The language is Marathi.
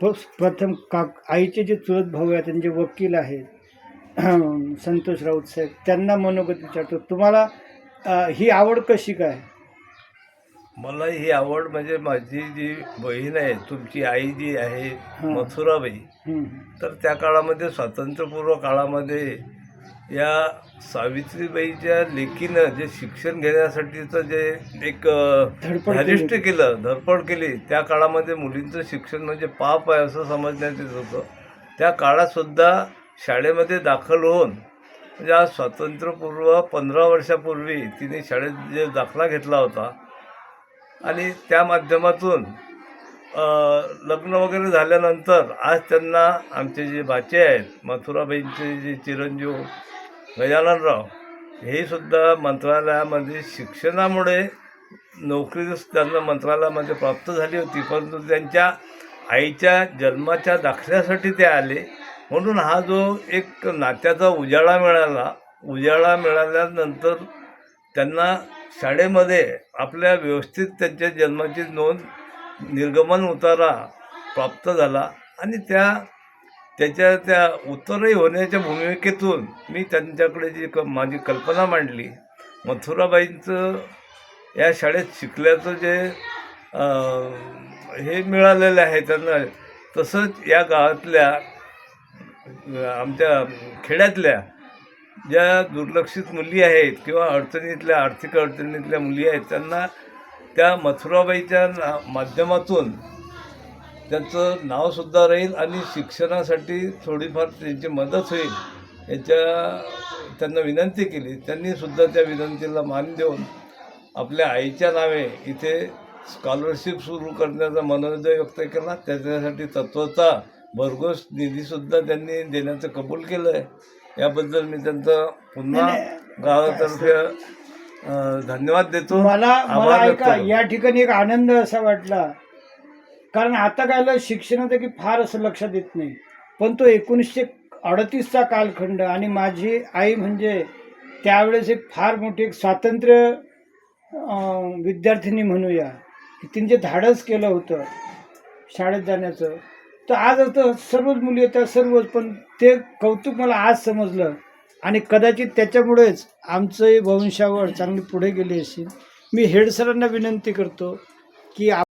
प- प्रथम का आईचे जे चुलत भाऊ आहेत त्यांचे वकील आहेत संतोष राऊत साहेब त्यांना मनोगत विचारतो तुम्हाला ही आवड कशी काय मला ही आवड म्हणजे माझी जी बहीण आहे तुमची आई जी आहे. मथुराबाई. तर त्या काळामध्ये स्वातंत्र्यपूर्व काळामध्ये या सावित्रीबाईच्या लेकीनं जे शिक्षण घेण्यासाठीचं जे एक धारिष्ट केली. धडपड केली त्या काळामध्ये मुलींचं शिक्षण म्हणजे पाप आहे असं समजण्यात येत होतं त्या काळातसुद्धा शाळेमध्ये दाखल होऊन म्हणजे आज स्वातंत्र्यपूर्व पंधरा वर्षापूर्वी तिने शाळेत जे दाखला घेतला होता आणि त्या माध्यमातून लग्न वगैरे झाल्यानंतर आज त्यांना आमचे जे बाचे आहेत मथुराबाईंचे जे चिरंजीव गजाननराव हे सुद्धा मंत्रालयामध्ये शिक्षणामुळे नोकरी त्यांना मंत्रालयामध्ये प्राप्त झाली होती परंतु त्यांच्या आईच्या जन्माच्या दाखल्यासाठी ते आले. म्हणून हा जो एक नात्याचा उजाळा मिळाला उजाळा मिळाल्यानंतर त्यांना शाळेमध्ये आपल्या व्यवस्थित त्यांच्या जन्माची नोंद निर्गमन उतारा प्राप्त झाला आणि त्या त्याच्या त्या उत्तरही होण्याच्या भूमिकेतून मी त्यांच्याकडे जी क माझी कल्पना मांडली मथुराबाईंचं या शाळेत शिकल्याचं जे हे मिळालेलं आहे त्यांना तसंच या गावातल्या आमच्या खेड्यातल्या ज्या दुर्लक्षित मुली आहेत किंवा अडचणीतल्या आर्थिक अडचणीतल्या मुली आहेत त्यांना त्या मथुराबाईच्या ना माध्यमातून त्यांचं नावसुद्धा राहील आणि शिक्षणासाठी थोडीफार त्यांची मदत होईल याच्या त्यांना विनंती केली. त्यांनी सुद्धा त्या विनंतीला मान देऊन आपल्या आईच्या नावे इथे स्कॉलरशिप सुरू करण्याचा मनोदय व्यक्त केला. त्याच्यासाठी तत्वता भरघोस निधीसुद्धा त्यांनी देण्याचं कबूल केलं आहे याबद्दल मी त्यांचं पुन्हा नाही, गावातर्फे धन्यवाद देतो. मला मला ऐका. या ठिकाणी एक आनंद असा वाटला. कारण आता काय शिक्षणाचं की फार असं लक्षात येत नाही. पण तो एकोणीसशे अडतीसचा कालखंड आणि माझी आई म्हणजे त्यावेळेस एक फार मोठी एक स्वातंत्र्य विद्यार्थिनी म्हणूया. तिने जे धाडस केलं होतं शाळेत जाण्याचं तर आज आता सर्वच मुली येतात सर्वच पण ते कौतुक मला आज समजलं. आणि कदाचित त्याच्यामुळेच आमचंही वंशावळ चांगली पुढे गेली असेल. मी हेड सरांना विनंती करतो की आप